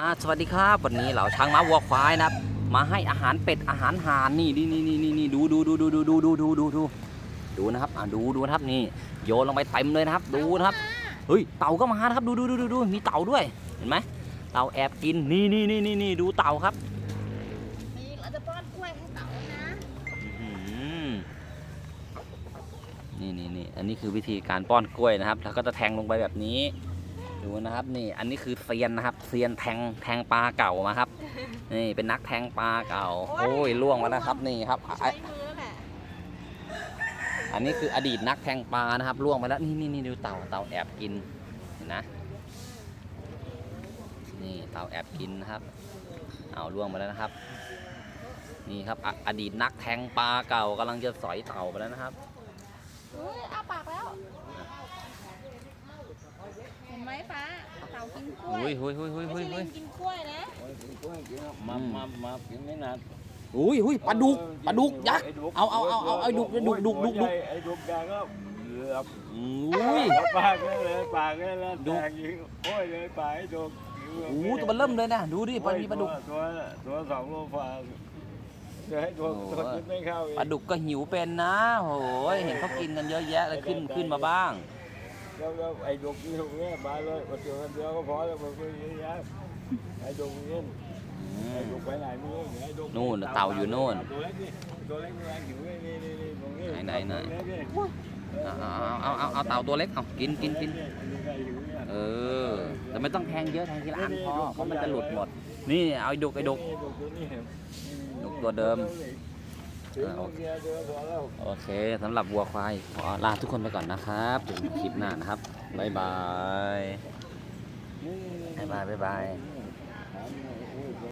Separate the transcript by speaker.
Speaker 1: อ่าสวัสดีครับวันนี้เหล่าช้างม้าวัวควายนะครับ มาให้อาหารเป็ดอาหารห่านนี่นี่นี่นี่นี่นี่ดูดูดูดูดูดูดูดูดูดูดูนะครับอ่าดูดูนะครับนี่โยนลงไปเต็มเลยนะครับ ดูนะครับเฮ้ยเต่าก็มานะครับดูดูดูดูดูมีเต่าด้วยเห็นไหมเต่าแอบกินนี่นี่นี่นี่นี่ดูเต่าครับ
Speaker 2: นี่เราจะป้อนกล้วยให้เต่านะ
Speaker 1: อื้อหือนี่นี่นี่อันนี้คือวิธีการป้อนกล้วยนะครับ แล้วก็จะแทงลงไปแบบนี้ ดูนะครับนี่อันนี้คือเซียนนะครับเซียนแทงแทงปลาเก่ามาครับนี่เป็นนักแทงปลาเก่าโอ้ยล่วงมาแล้วครับนี่ครับอะ
Speaker 2: ใช้มือแหละ
Speaker 1: อันนี้คืออดีตนักแทงปลานะครับล่วงไปแล้วนี่นี่นี่ดูเต่าเต่าแอบกินเห็นนะ นี่เต่าแอบกินนะครับ เอาล่วงไปแล้วนะครับ นี่ครับอะอดีตนักแทงปลาเก่ากำลังจะสอยเต่าไปแล้วนะครับ
Speaker 2: อุ้ยอ้าปากแล้ว เห็นไหมฟ้าเต่า กินกล้วย
Speaker 1: อุ้ยอุ้ยอุ้ยอุ้ย
Speaker 2: ไม่
Speaker 1: อุ้ย
Speaker 2: ใช่ลิงกินกล้วยนะ
Speaker 3: มามามากินไม่นาน
Speaker 1: อุ้ยอุ้ยปลาดุกปลาดุกยักษ์เอาเอาเอาเอาเอาดุกดุกดุกดุกดุก
Speaker 3: ไอ้ดุกแดงก็เหลือบ
Speaker 1: อุ้ย
Speaker 3: ปากก็เลยปากก็เลย
Speaker 1: ดุ
Speaker 3: แดงยิงโอ้ยเลยปากไอ้ดุก
Speaker 1: โอ้โหตัวมันเริ่มเลยนะดูดิปลามีปลาดุก
Speaker 3: ตัวตัวสองโลฝ่าจะให้ตัว
Speaker 1: โอ้โห
Speaker 3: ตัวคิดไม่เข้าอีก
Speaker 1: ปลาดุกก็หิวเป็นนะโอ้ยเห็นเขากินกันเยอะแยะเลยขึ้นขึ้นมาบ้าง
Speaker 3: แล้วแล้วไอ้ดุกนี่ตรงนี้มาเลยมาเจอกันเดียวก็พอแล้วมันก็เยอะแยะไอ้ดุกนี่
Speaker 1: อื
Speaker 3: ไอ้
Speaker 1: ม
Speaker 3: ดุกไปไหนไม่รู้ไอ้ดุก
Speaker 1: นู่นเต่าอยู่นู่น
Speaker 3: ตัวเล็กนี่ตัวเล็กนี่หิวนี่นี่นี่ตรงนี้
Speaker 1: ไหนไหนไหน
Speaker 3: ตัวเล็กนี่
Speaker 1: เอาเอาเอาเอาเอาเต่าตัวเล็กเอากินกินกินเออแต่ไม่ต้องแทงเยอะแทงทีละอันพอเพราะมันจะหลุดหมด นี่เอาไอ้ดุกไอ้ดุกดุกตัวเดิม
Speaker 3: เโอเค
Speaker 1: โอเคสำหรับวัวควายขอลาทุกคนไปก่อนนะครับถึงคลิปหน้านะครับบ๊ายบายบ๊ายบายบ๊ายบาย